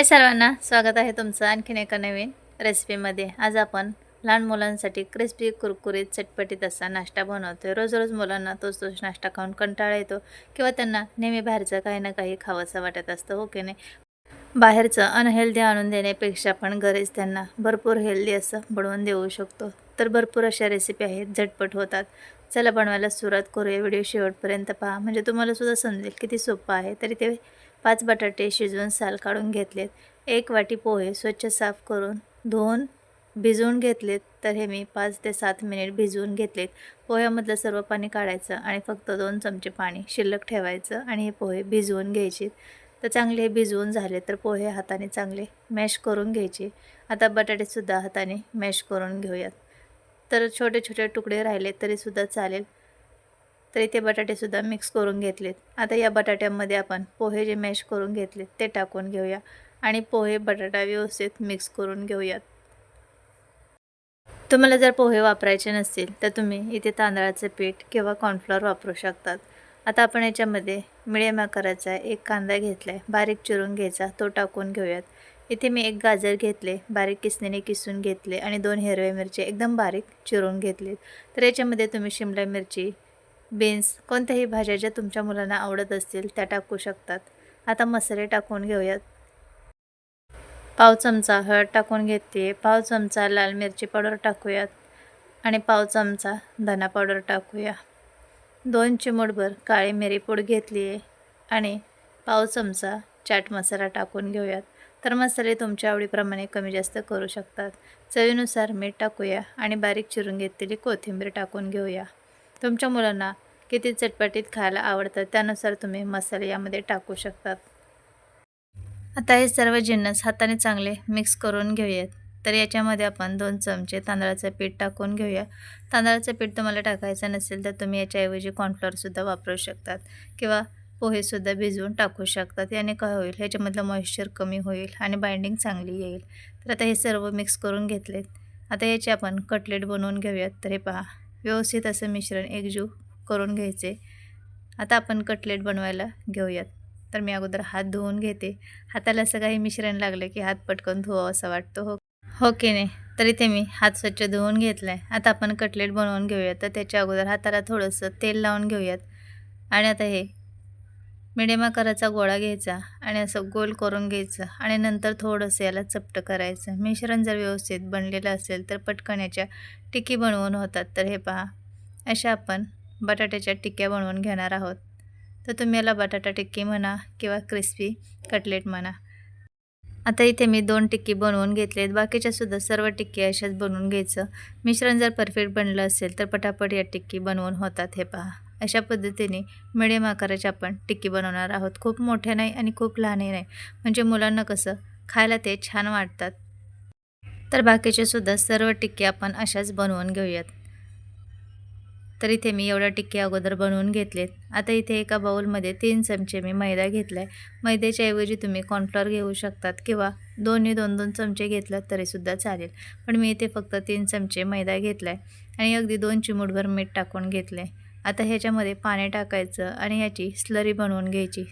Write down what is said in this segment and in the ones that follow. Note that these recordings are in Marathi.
हाय सर्वांना स्वागत आहे तुमचं आणखीन एका नवीन रेसिपीमध्ये आज आपण लहान मुलांसाठी क्रिस्पी कुरकुरीत चटपटीत असा नाश्ता बनवतो रोज रोज मुलांना तोच तोच नाश्ता खाऊन कंटाळा येतो किंवा त्यांना नेहमी बाहेरचं काही ना काही खावंसं वाटत असतं हो की नाही? बाहेरचं अनहेल्दी आणून देण्यापेक्षा आपण घरीच त्यांना भरपूर हेल्दी असं बनवून देऊ शकतो. तर भरपूर अशा रेसिपी आहेत झटपट होतात. चला बनवायला सुरुवात करूया. व्हिडिओ शेवटपर्यंत पहा. म्हणजे तुम्हाला सुद्धा समजेल किती सोपं आहे. तरी ते पाच बटाटे शिजवून साल काढून घेतलेत. एक वाटी पोहे स्वच्छ साफ करून धुवून भिजवून घेतलेत. तर हे मी पाच ते सात मिनिट भिजवून घेतलेत. पोह्यामधलं सर्व पाणी काढायचं आणि फक्त दोन चमचे पाणी शिल्लक ठेवायचं आणि हे पोहे भिजवून घ्यायचे. तर चांगले हे भिजवून झाले तर पोहे हाताने चांगले मॅश करून घ्यायचे. आता बटाटेसुद्धा हाताने मॅश करून घेऊयात. तर छोटे छोटे तुकडे राहिले तरीसुद्धा चालेल. तर इथे बटाटेसुद्धा मिक्स करून घेतलेत. आता या बटाट्यामध्ये आपण पोहे जे मॅश करून घेतलेत ते टाकून घेऊया. आणि पोहे बटाटा व्यवस्थित मिक्स करून घेऊयात. तुम्हाला जर पोहे वापरायचे नसतील तर तुम्ही इथे तांदळाचं पीठ किंवा कॉर्नफ्लॉवर वापरू शकतात. आता आपण याच्यामध्ये मिडियम आकाराचा एक कांदा घेतला आहे बारीक चिरून घ्यायचा तो टाकून घेऊयात. इथे मी एक गाजर घेतले बारीक किसणीने किसून घेतले आणि दोन हिरव्या मिरची एकदम बारीक चिरून घेतले तर याच्यामध्ये तुम्ही शिमला मिरची बीन्स कोणत्याही भाज्या ज्या तुमच्या मुलांना आवडत असतील त्या टाकू शकतात. आता मसाले टाकून घेऊयात. पाव चमचा हळद टाकून घेते. पाव चमचा लाल मिरची पावडर टाकूयात. आणि पाव चमचा धना पावडर टाकूया. दोन चिमूटभर काळी मिरी पूड घेतली आहे. आणि पाव चमचा चाट मसाला टाकून घेऊयात. तर मसाले तुमच्या आवडीप्रमाणे कमी जास्त करू शकतात. चवीनुसार मीठ टाकूया आणि बारीक चिरून घेतलेली कोथिंबीर टाकून घेऊया. तुमच्या मुलांना किती चटपटीत खायला आवडतं त्यानुसार तुम्ही मसाले यामध्ये टाकू शकतात आता हे सर्व जिन्नस हाताने चांगले मिक्स करून घेऊयात. तर याच्यामध्ये आपण दोन चमचे तांदळाचं पीठ टाकून घेऊया. तांदळाचं पीठ तुम्हाला टाकायचं नसेल तर तुम्ही याच्याऐवजी कॉर्नफ्लॉवरसुद्धा वापरू शकतात किंवा पोहेसुद्धा भिजवून टाकू शकतात. याने काय होईल? ह्याच्यामधलं मॉइश्चर कमी होईल आणि बाइंडिंग चांगली येईल. तर आता हे सर्व मिक्स करून घेतलेत. आता याचे आपण कटलेट बनवून घेऊयात. तर हे पहा. व्यवस्थित असं मिश्रण एकजीव करून घ्यायचे. आता आपण कटलेट बनवायला घेऊयात. तर मी अगोदर हात धुवून घेते. हाताला असं काही मिश्रण लागलं की हात पटकन धुवावं असं वाटतो हो? हो की नाही? तर इथे मी हात स्वच्छ धुवून घेतला आहे आता आपण कटलेट बनवून घेऊयात. तर त्याच्या अगोदर हाताला थोडंसं तेल लावून घेऊयात. आणि आता हे मिडियम आकाराचा गोळा घ्यायचा आणि असं गोल करून घ्यायचं आणि नंतर थोडंसं याला चपटं करायचं. मिश्रण जर व्यवस्थित बनलेलं असेल तर पटकन याच्या टिकी बनवून होतात. तर हे पहा अशा आपण बटाट्याच्या टिक्क्या बनवून घेणार आहोत. तर तुम्ही याला बटाटा टिक्की म्हणा किंवा क्रिस्पी कटलेट म्हणा. आता इथे मी दोन टिक्की बनवून घेतलेत. बाकीच्यासुद्धा सर्व टिक्की अशाच बनवून घ्यायचं. मिश्रण जर परफेक्ट बनलं असेल तर पटापट या टिक्की बनवून होतात हे पहा. अशा पद्धतीने मिडियम आकाराची आपण टिक्की बनवणार आहोत. खूप मोठ्या नाही आणि खूप लहानही नाही. म्हणजे मुलांना कसं खायला ते छान वाटतात. तर बाकीचे सुद्धा सर्व टिक्की आपण अशाच बनवून घेऊयात. तर इथे मी एवढ्या टिक्की अगोदर बनवून घेतलेत. आता इथे एका बाऊलमध्ये तीन चमचे मी मैदा घेतला आहे मैद्याच्या ऐवजी तुम्ही कॉर्नफ्लॉर घेऊ शकतात किंवा दोन्ही दोन दोन चमचे घेतलात तरीसुद्धा चालेल. पण मी इथे फक्त तीन चमचे मैदा घेतला आहे आणि अगदी दोन चिमूटभर मीठ टाकून घेतले आता ह्याच्यामध्ये पाणी टाकायचं आणि ह्याची स्लरी बनवून घ्यायची.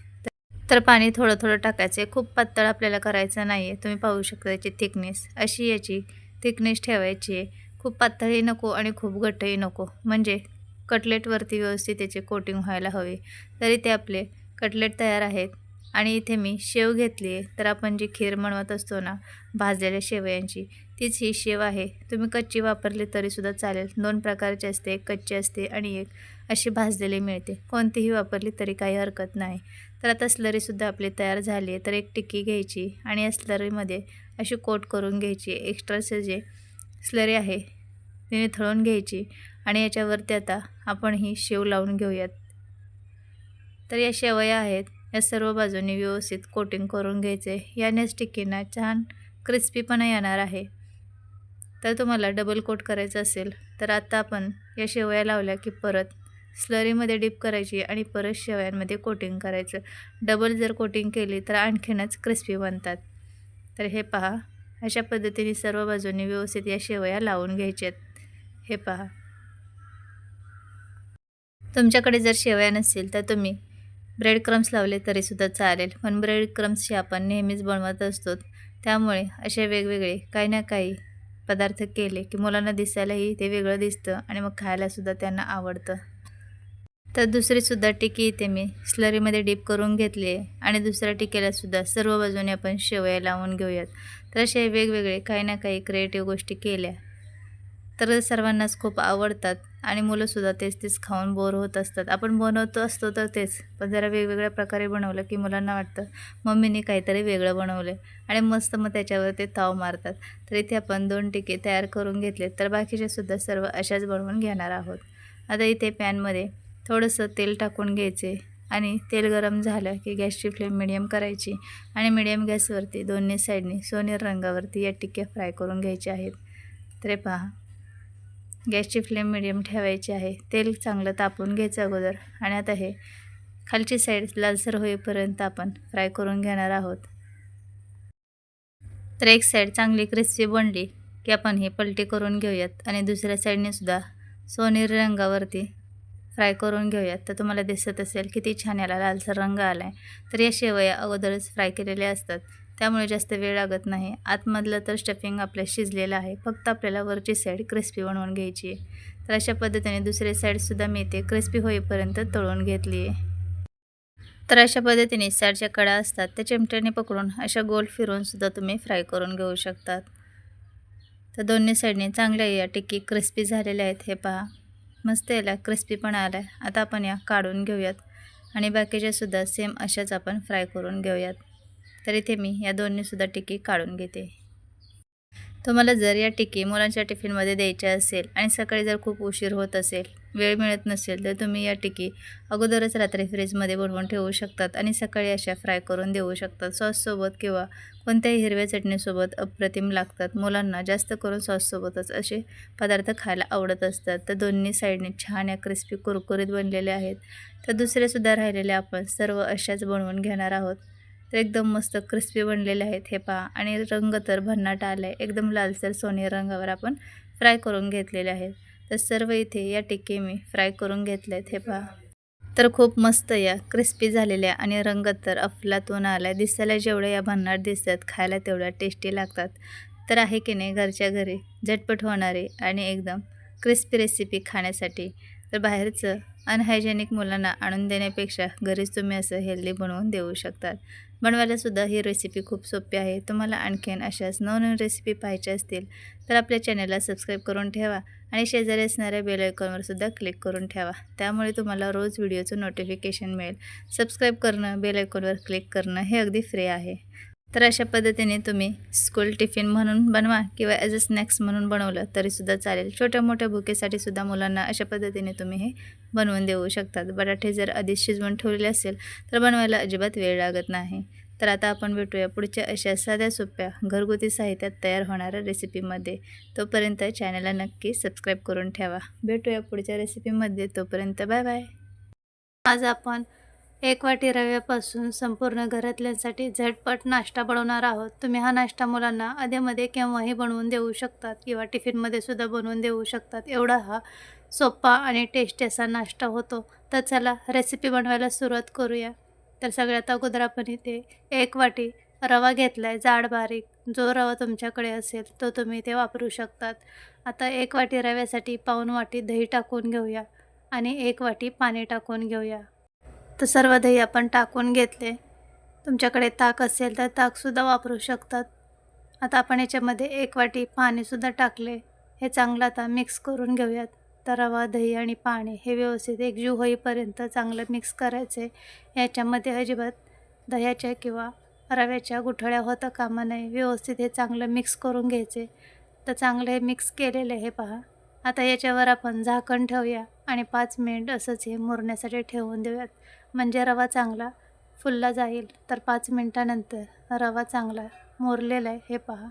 तर पाणी थोडं थोडं टाकायचं. आहे खूप पातळ आपल्याला करायचं नाही आहे तुम्ही पाहू शकता याची थिकनेस अशी याची थिकनेस ठेवायची आहे. खूप पातळही नको आणि खूप घट्टही नको. म्हणजे कटलेटवरती व्यवस्थित त्याचे कोटिंग व्हायला हवे. तरी ते आपले कटलेट तयार आहेत. आणि इथे मी शेव घेतली आहे तर आपण जी खीर बनवत असतो ना भाजलेल्या शेवयांची तीच ही शेव आहे. तुम्ही कच्ची वापरली तरीसुद्धा चालेल. दोन प्रकारची असते एक कच्ची असते आणि एक अशी भाजलेली मिळते. कोणतीही वापरली तरी काही हरकत नाही. तर आता स्लरीसुद्धा आपली तयार झाली आहे. तर एक टिक्की घ्यायची आणि या स्लरीमध्ये अशी कोट करून घ्यायची. एक्स्ट्राचे जे स्लरी आहे तिने थळून घ्यायची आणि याच्यावरती आता आपण ही शेव लावून घेऊयात. तर या शेवया आहेत. या सर्व बाजूनी व्यवस्थित कोटिंग करून घ्यायचे. यानेच टिक्कीना छान क्रिस्पीपणा येणार आहे. तर तुम्हाला डबल कोट करायचं असेल तर आत्ता आपण या शेवया लावल्या की परत स्लरीमध्ये डिप करायची आणि परत शेवयांमध्ये कोटिंग करायचं. डबल जर कोटिंग केली तर आणखीनच क्रिस्पी बनतात. तर हे पहा अशा पद्धतीने सर्व बाजूंनी व्यवस्थित या शेवया लावून घ्यायच्यात. हे पहा. तुमच्याकडे जर शेवया नसेल तर तुम्ही ब्रेड क्रम्स लावले तरीसुद्धा चालेल पण ब्रेड क्रम्सची आपण नेहमीच बनवत असतो. त्यामुळे असे वेगवेगळे काही ना काही पदार्थ केले की मुलांना दिसायलाही ते वेगळं दिसतं आणि मग खायलासुद्धा त्यांना आवडतं. तर दुसरीसुद्धा टिकी इथे मी. स्लरीमध्ये डीप करून घेतली आहे आणि दुसऱ्या टिकेलासुद्धा सर्व बाजूने आपण शेवया लावून घेऊयात. तर असे वेगवेगळे काही ना काही क्रिएटिव्ह गोष्टी केल्या. तर सर्वांनाच खूप आवडतात आणि मुलंसुद्धा तेच तेच खाऊन बोर होत असतात. आपण बनवतो असतो तर तेच पण जरा वेगवेगळ्या प्रकारे बनवलं की मुलांना वाटतं मम्मीने काहीतरी वेगळं बनवलं आणि मस्त मग त्याच्यावर ते ताव मारतात. तर इथे आपण दोन टिके तयार करून घेतले तर बाकीचेसुद्धा सर्व अशाच बनवून घेणार आहोत. आता इथे पॅनमध्ये थोडंसं तेल टाकून घ्यायचे आणि तेल गरम झालं की गॅसची फ्लेम मिडियम करायची आणि मिडियम गॅसवरती दोन्ही साईडनी सोनेर रंगावरती या टिक्के फ्राय करून घ्यायच्या आहेत. तर पहा गॅसची फ्लेम मिडियम ठेवायची आहे. तेल चांगलं तापून घ्यायचं अगोदर. आणि आता हे खालची साईड लालसर होईपर्यंत आपण फ्राय करून घेणार आहोत. तर एक साईड चांगली क्रिस्पी बनली की आपण ही पलटी करून घेऊयात. आणि दुसऱ्या साईडने सुद्धा सोनेरी रंगावरती फ्राय करून घेऊयात. तर तुम्हाला दिसत असेल किती छान याला लालसर रंग आला आहे तर या शेवया अगोदरच फ्राय केलेल्या असतात. त्यामुळे जास्त वेळ लागत नाही. आतमधलं तर स्टफिंग आपल्या शिजलेलं आहे. फक्त आपल्याला वरची साईड क्रिस्पी बनवून घ्यायची आहे. तर अशा पद्धतीने दुसरी साईडसुद्धा मी ते क्रिस्पी होईपर्यंत तळून घेतली आहे. तर अशा पद्धतीने साईडच्या कडा असतात त्या चिमट्याने पकडून अशा गोल फिरवूनसुद्धा तुम्ही फ्राय करून घेऊ शकतात. तर दोन्ही साईडने चांगल्या या टिक्की क्रिस्पी झालेल्या आहेत हे पहा. मस्त याला क्रिस्पी आला आहे आता आपण या काढून घेऊयात. आणि बाकीच्यासुद्धा सेम अशाच आपण फ्राय करून घेऊयात. तर इथे मी या दोन्हीसुद्धा टिकी काढून घेते. तुम्हाला जर या टिकी मुलांच्या टिफिनमध्ये द्यायच्या असेल आणि सकाळी जर खूप उशीर होत असेल वेळ मिळत नसेल तर तुम्ही या टिकी अगोदरच रात्री फ्रीजमध्ये बनवून ठेवू शकतात आणि सकाळी अशा फ्राय करून देऊ शकतात. सॉससोबत किंवा कोणत्याही हिरव्या चटणीसोबत अप्रतिम लागतात. मुलांना जास्त करून सॉससोबतच असे पदार्थ खायला आवडत असतात. तर दोन्ही साईडने छान या क्रिस्पी कुरकुरीत बनलेले आहेत. तर दुसरेसुद्धा राहिलेले आपण सर्व अशाच बनवून घेणार आहोत. तर एकदम मस्त क्रिस्पी बनलेले आहेत हे पहा. आणि रंग तर भन्नाट आला आहे एकदम लालसर सोने रंगावर आपण फ्राय करून घेतलेले आहेत. तर सर्व इथे या टिक्के मी फ्राय करून घेतले आहेत हे पहा. तर खूप मस्त या क्रिस्पी झालेल्या आणि रंग तर अफलातून आला आहे दिसायला जेवढ्या या भन्नाट दिसतात खायला तेवढ्या टेस्टी लागतात. तर आहे की नाही घरच्या घरी झटपट होणारे आणि एकदम क्रिस्पी रेसिपी खाण्यासाठी. तर बाहेरचं अनहायजेनिक मुलांना आणून देण्यापेक्षा घरीच तुम्ही असं हेल्दी बनवून देऊ शकतात. बनवायलासुद्धा ही रेसिपी खूप सोपी आहे. तुम्हाला आणखीन अशाच नवनवीन रेसिपी पाहिजे असतील तर आपल्या चॅनलला सबस्क्राईब करून ठेवा आणि शेजारी असणाऱ्या बेल आयकॉनवर सुद्धा क्लिक करून ठेवा. त्यामुळे तुम्हाला रोज व्हिडिओचं नोटिफिकेशन मिळेल. सबस्क्राईब करणं बेल आयकॉनवर क्लिक करणं हे अगदी फ्री आहे. तर अशा पद्धतीने तुम्ही स्कूल टिफिन म्हणून बनवा किंवा ॲज अ स्नॅक्स म्हणून बनवलं तरीसुद्धा चालेल. छोट्या मोठ्या भुकेसाठी सुद्धा मुलांना अशा पद्धतीने तुम्ही हे बनवून देऊ शकतात. बटाटे जर आधीच शिजवून ठेवलेले असेल तर बनवायला अजिबात वेळ लागत नाही. तर आता आपण भेटूया पुढच्या अशा साध्या सोप्या घरगुती साहित्यात तयार होणाऱ्या रेसिपीमध्ये तोपर्यंत चॅनलला नक्की सबस्क्राईब करून ठेवा. भेटूया पुढच्या रेसिपीमध्ये तोपर्यंत बाय बाय आज आपण एक वाटी रव्यापासून संपूर्ण घरातल्यांसाठी झटपट नाश्ता बनवणार आहोत. तुम्ही हा नाश्ता मुलांना अधेमध्ये केव्हाही बनवून देऊ शकतात किंवा टिफिनमध्ये सुद्धा बनवून देऊ शकतात. एवढा हा सोपा आणि टेस्टी असा नाश्ता होतो. तर चला रेसिपी बनवायला सुरुवात करूया. तर सगळ्यात अगोदर आपण इथे एक वाटी रवा घेतला आहे जाड बारीक. जो रवा तुमच्याकडे असेल तो तुम्ही इथे वापरू शकतात. आता एक वाटी रव्यासाठी पाऊन वाटी दही टाकून घेऊया आणि एक वाटी पाणी टाकून घेऊया. तर सर्व दही आपण टाकून घेतले. तुमच्याकडे ताक असेल तर ताकसुद्धा वापरू शकतात. आता आपण याच्यामध्ये एक वाटी पाणीसुद्धा टाकले. हे चांगलं आता मिक्स करून घेऊयात. तर रवा दही आणि पाणी हे व्यवस्थित एकजीव होईपर्यंत चांगलं मिक्स करायचे. याच्यामध्ये अजिबात दह्याच्या किंवा रव्याच्या गुठळ्या होता कामा नये. व्यवस्थित हे चांगलं मिक्स करून घ्यायचे. तर चांगलं हे मिक्स केलेलं हे पहा. आता याच्यावर आपण झाकण ठेवूया आणि पाच मिनिट असंच हे मुरण्यासाठी ठेवून देऊयात. म्हणजे रवा चांगला फुलला जाईल तर पाच मिनटानंतर रवा चांगला मोरलेला आहे हे पहा.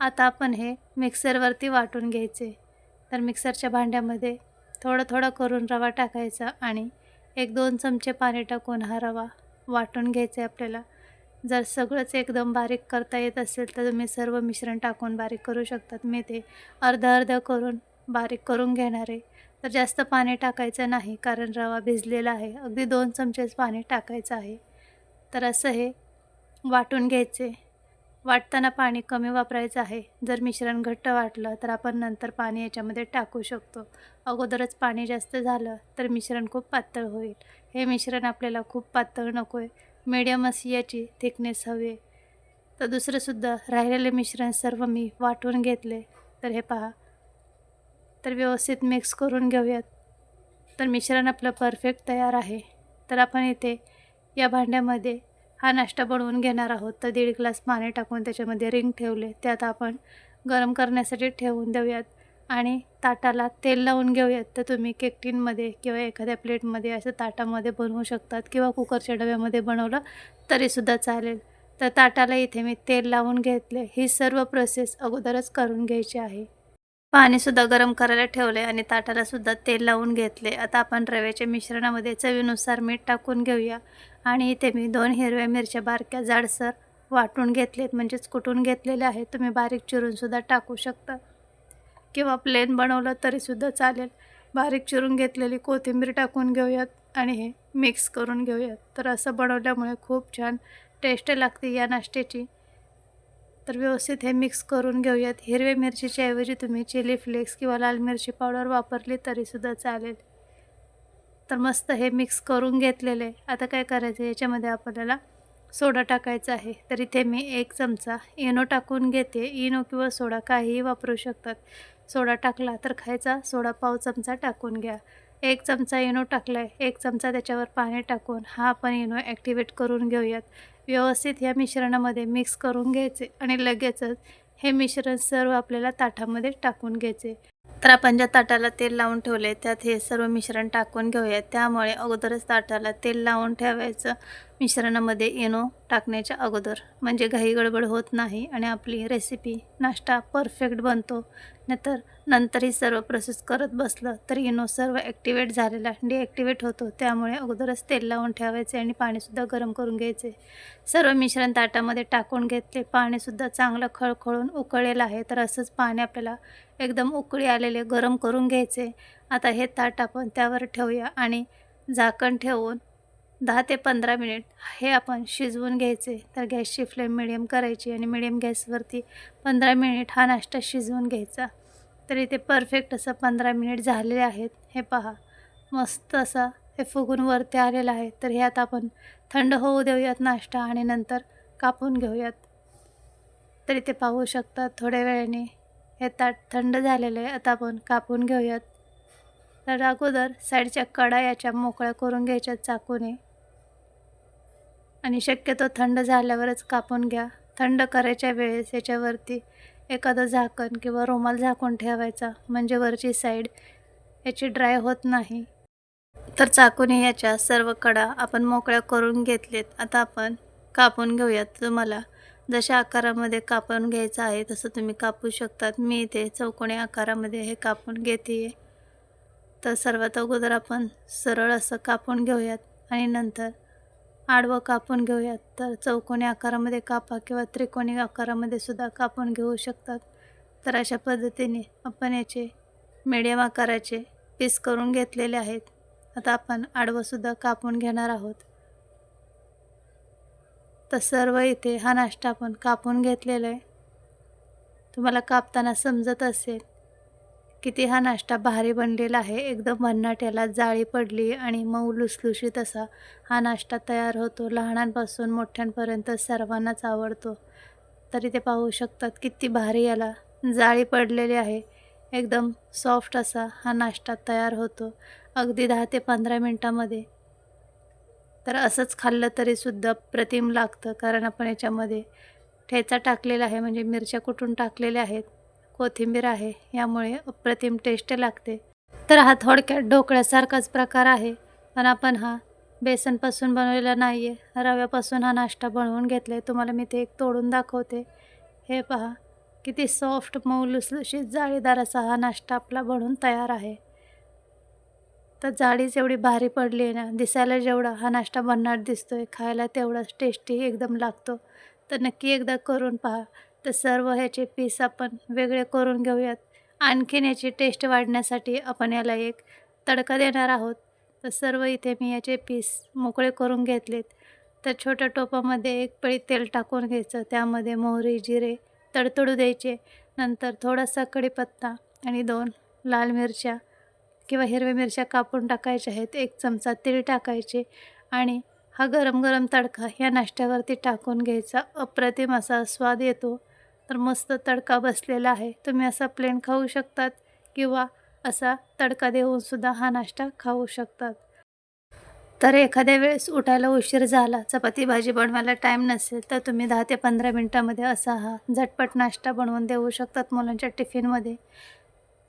आता आपण हे मिक्सरवरती वाटून घ्यायचे. तर मिक्सरच्या भांड्यामध्ये थोडं थोडं करून रवा टाकायचा आणि एक दोन चमचे पाणी टाकून हा रवा वाटून घ्यायचा आहे आपल्याला. जर सगळंच एकदम बारीक करता येत असेल तर तुम्ही सर्व मिश्रण टाकून बारीक करू शकतात. मी ते अर्ध अर्धं करून बारीक करून घेणार आहे. तर जास्त पाणी टाकायचं नाही कारण रवा भिजलेला आहे. अगदी दोन चमचेच पाणी टाकायचं आहे. तर असं हे वाटून घ्यायचे. वाटताना पाणी कमी वापरायचं आहे. जर मिश्रण घट्ट वाटलं तर आपण नंतर पाणी याच्यामध्ये टाकू शकतो. अगोदरच पाणी जास्त झालं तर मिश्रण खूप पातळ होईल. हे मिश्रण आपल्याला खूप पातळ नको आहे मीडियम अशी याची थिकनेस हवी. आहे तर दुसरंसुद्धा राहिलेले मिश्रण सर्व मी वाटून घेतले. तर हे पहा. तर व्यवस्थित मिक्स करून घेऊयात. तर मिश्रण आपलं परफेक्ट तयार आहे. तर आपण इथे या भांड्यामध्ये हा नाश्ता बनवून घेणार आहोत. तर दीड ग्लास पाणी टाकून त्याच्यामध्ये रिंग ठेवले. त्यात आपण गरम करण्यासाठी ठेवून देऊयात. आणि ताटाला तेल लावून घेऊयात. तर तुम्ही केक टिनमध्ये किंवा एखाद्या प्लेटमध्ये असं ताटामध्ये बनवू शकतात किंवा कुकरच्या डब्यामध्ये बनवलं तरीसुद्धा चालेल. तर ताटाला इथे मी तेल लावून घेतले. ही सर्व प्रोसेस अगोदरच करून घ्यायची आहे. पाणीसुद्धा गरम करायला ठेवले आणि ताटाला सुद्धा तेल लावून घेतले आता आपण रव्याच्या मिश्रणामध्ये चवीनुसार मीठ टाकून घेऊया. आणि इथे मी दोन हिरव्या मिरच्या बारक्या जाडसर वाटून घेतलेत. म्हणजेच कुटून घेतलेले आहेत. तुम्ही बारीक चिरूनसुद्धा टाकू शकता. किंवा प्लेन बनवलं तरीसुद्धा चालेल. बारीक चिरून घेतलेली कोथिंबीर टाकून घेऊयात आणि हे मिक्स करून घेऊयात. तर असं बनवल्यामुळे खूप छान टेस्ट लागते या नाश्त्याची. तर व्यवस्थित हे मिक्स करून घेऊयात. हिरव्या मिरचीच्या ऐवजी तुम्ही चिली फ्लेक्स किंवा लाल मिरची पावडर वापरली तरीसुद्धा चालेल. तर मस्त हे मिक्स करून घेतलेलं आहे. आता काय करायचं? याच्यामध्ये आपल्याला सोडा टाकायचा आहे. तर इथे मी एक चमचा इनो टाकून घेते. इनो किंवा सोडा काहीही वापरू शकतात. सोडा टाकला तर खायचा. सोडा पाव चमचा टाकून घ्या. एक चमचा इनो टाकला आहे एक चमचा त्याच्यावर पाणी टाकून हा आपण इनो ॲक्टिवेट करून घेऊयात. व्यवस्थित ह्या मिश्रणामध्ये मिक्स करून घ्यायचे आणि लगेचच हे मिश्रण सर्व आपल्याला ताटामध्ये टाकून घ्यायचे. तर आपण ज्या ताटाला तेल लावून ठेवले त्यात हे सर्व मिश्रण टाकून घेऊयात. त्यामुळे अगोदरच ताटाला तेल लावून ठेवायचं. मिश्रणामध्ये इनो टाकण्याच्या अगोदर. म्हणजे घाई गडबड होत नाही आणि आपली रेसिपी नाश्ता परफेक्ट बनतो. नंतर नंतरही सर्व प्रोसेस करत बसलं तर इनो सर्व ॲक्टिवेट झालेला डिॲक्टिवेट होतो. त्यामुळे अगोदरच तेल लावून ठेवायचे आणि पाणीसुद्धा गरम करून घ्यायचे. सर्व मिश्रण ताटामध्ये टाकून घेतले. पाणीसुद्धा चांगलं खळखळून उकळलेलं आहे. तर असंच पाणी आपल्याला एकदम उकळी आलेले गरम करून घ्यायचे. आता हे ताट आपण त्यावर ठेवूया आणि झाकण ठेवून दहा ते पंधरा मिनिट हे आपण शिजवून घ्यायचे. तर गॅसची फ्लेम मिडियम करायची आणि मिडियम गॅसवरती पंधरा मिनिट हा नाश्ता शिजवून घ्यायचा. तर इथे परफेक्ट असं पंधरा मिनिट झालेले आहेत. हे पहा मस्त असा हे फुगून वरती आलेलं आहे. तर हे आता आपण थंड होऊ देऊयात नाश्ता आणि नंतर कापून घेऊयात. तर इथे पाहू शकतात थोड्या वेळाने हे ताट थंड झालेलं आहे. आता आपण कापून घेऊयात. तर अगोदर साईडच्या कडा याच्या मोकळ्या करून घ्यायच्या चाकूने आणि शक्यतो थंड झाल्यावरच कापून घ्या. थंड करायच्या वेळेस याच्यावरती एखादं झाकण किंवा रुमाल झाकून ठेवायचा म्हणजे वरची साईड याची ड्राय होत नाही. तर चाकूने याच्या सर्व कडा आपण मोकळ्या करून घेतलेत. आता आपण कापून घेऊयात तुम्हाला. जशा आकारामध्ये कापून घ्यायचं आहे तसं तुम्ही कापू शकतात. मी इथे चौकोनी आकारामध्ये हे कापून घेते आहे तर सर्वात अगोदर आपण सरळ असं कापून घेऊयात आणि नंतर आडवं कापून घेऊयात. तर चौकोनी आकारामध्ये कापा किंवा त्रिकोणी आकारामध्ये सुद्धा कापून घेऊ शकतात. तर अशा पद्धतीने आपण याचे मीडियम आकाराचे पीस करून घेतलेले आहेत. आता आपण आडवंसुद्धा कापून घेणार आहोत. तर सर्व इथे हा नाश्ता आपण कापून घेतलेला आहे. तुम्हाला कापताना समजत असेल किती हा नाश्ता भारी बनलेला आहे. एकदम भन्नाट याला जाळी पडली आणि मऊ लुसलुशीत असा हा नाश्ता तयार होतो. लहानांपासून मोठ्यांपर्यंत सर्वांनाच आवडतो. तरी ते पाहू शकतात किती भारी याला जाळी पडलेली आहे. एकदम सॉफ्ट असा हा नाश्ता तयार होतो. अगदी दहा ते पंधरा मिनटामध्ये. तर असंच खाल्लं तरीसुद्धा प्रतिम लागतं कारण आपण याच्यामध्ये ठेचा टाकलेला आहे. म्हणजे मिरच्या कुटून टाकलेल्या आहेत. कोथिंबीर आहे यामुळे अप्रतिम टेस्ट लागते. तर हा थोडक्यात ढोकळ्यासारखाच प्रकार आहे पण आपण हा बेसनपासून बनवलेला नाही आहे रव्यापासून हा नाश्ता बनवून घेतला आहे तुम्हाला मी ते एक तोडून दाखवते. हे पहा किती सॉफ्ट मऊ लुसलुशीत जाळीदार असा हा नाश्ता आपला बनवून तयार आहे. तर जाळीच एवढी भारी पडली आहे ना दिसायला जेवढा हा नाश्ता बनणार दिसतो आहे खायला तेवढाच टेस्टी एकदम लागतो. तर नक्की एकदा करून पहा. तर सर्व ह्याचे पीस आपण वेगळे करून घेऊयात. आणखीन याची टेस्ट वाढण्यासाठी आपण याला एक तडका देणार आहोत. तर सर्व इथे मी याचे पीस मोकळे करून घेतलेत. तर छोट्या टोपामध्ये एक पळी तेल टाकून घ्यायचं. त्यामध्ये मोहरी जिरे तडतडू द्यायचे. नंतर थोडासा कढीपत्ता आणि दोन लाल मिरच्या किंवा हिरव्या मिरच्या कापून टाकायच्या आहेत. एक चमचा तेल टाकायचे आणि हा गरम गरम तडका या नाश्त्यावरती टाकून घ्यायचा. अप्रतिम असा स्वाद येतो. तर मस्त तडका बसलेला आहे. तुम्ही असा प्लेन खाऊ शकतात किंवा असा तडका देऊनसुद्धा हा नाश्ता खाऊ शकतात. तर एखाद्या वेळेस उठायला उशीर झाला चपाती भाजी बनवायला टाईम नसेल तर तुम्ही दहा ते पंधरा मिनटामध्ये असा हा झटपट नाश्ता बनवून देऊ शकतात मुलांच्या टिफिनमध्ये.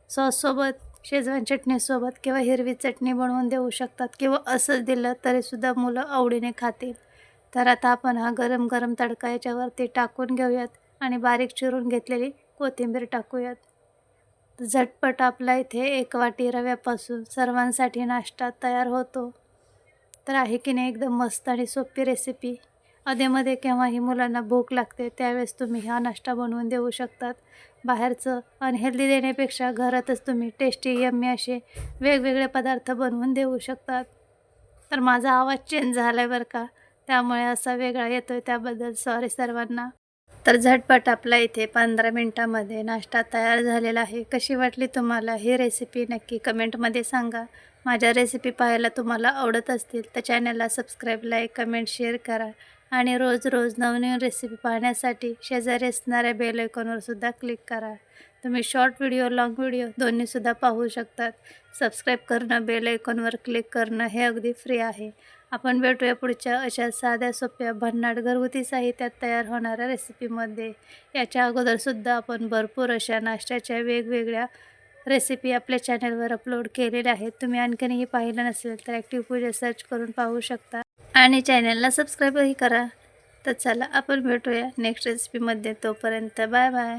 सॉससोबत शेजवान चटणीसोबत किंवा हिरवी चटणी बनवून देऊ शकतात किंवा असंच दिलं तरीसुद्धा मुलं आवडीने खातील. तर आता आपण हा गरम गरम तडका याच्यावरती टाकून घेऊयात. आणि बारीक चिरून घेतलेली कोथिंबीर टाकूयात. झटपट आपला इथे एक वाटी रव्यापासून सर्वांसाठी नाश्ता तयार होतो. तर आहे की नाही एकदम मस्त आणि सोपी रेसिपी अधेमध्ये केव्हाही मुलांना भूक लागते त्यावेळेस तुम्ही हा नाश्ता बनवून देऊ शकतात. बाहेरचं अनहेल्दी देण्यापेक्षा घरातच तुम्ही टेस्टी यम्मी असे वेगवेगळे पदार्थ बनवून देऊ शकतात. तर माझा आवाज चेंज झाला आहे बरं का? त्यामुळे असा वेगळा येतो आहे त्याबद्दल सॉरी सर्वांना. तर झटपट आपला इथे पंधरा मिनटामध्ये नाश्ता तयार झालेला आहे. कशी वाटली तुम्हाला ही रेसिपी नक्की कमेंटमध्ये सांगा. माझ्या रेसिपी पाहायला तुम्हाला आवडत असतील तर चॅनलला सबस्क्राईब लाईक कमेंट शेअर करा. आणि रोज रोज नवनवीन रेसिपी पाहण्यासाठी शेजारी असणाऱ्या बेल आयकॉनवर सुद्धा क्लिक करा. तुम्ही शॉर्ट व्हिडिओ लाँग व्हिडिओ दोन्हीसुद्धा पाहू शकतात. सबस्क्राईब करणं बेल आयकॉनवर क्लिक करणं हे अगदी फ्री आहे. आपण भेटूया पुढच्या अशा साध्या सोप्या भन्नाट घरगुती साहित्यात तयार होणाऱ्या रेसिपीमध्ये याच्या अगोदरसुद्धा आपण भरपूर अशा नाश्त्याच्या वेगवेगळ्या रेसिपी आपल्या चॅनलवर अपलोड केलेल्या आहेत. तुम्ही आणखीनही पाहिलं नसेल तर ॲक्टिव्ह पूजा सर्च करून पाहू शकता. आणि चॅनलला सबस्क्राईबही करा. तर चला आपण भेटूया नेक्स्ट रेसिपीमध्ये तोपर्यंत बाय बाय.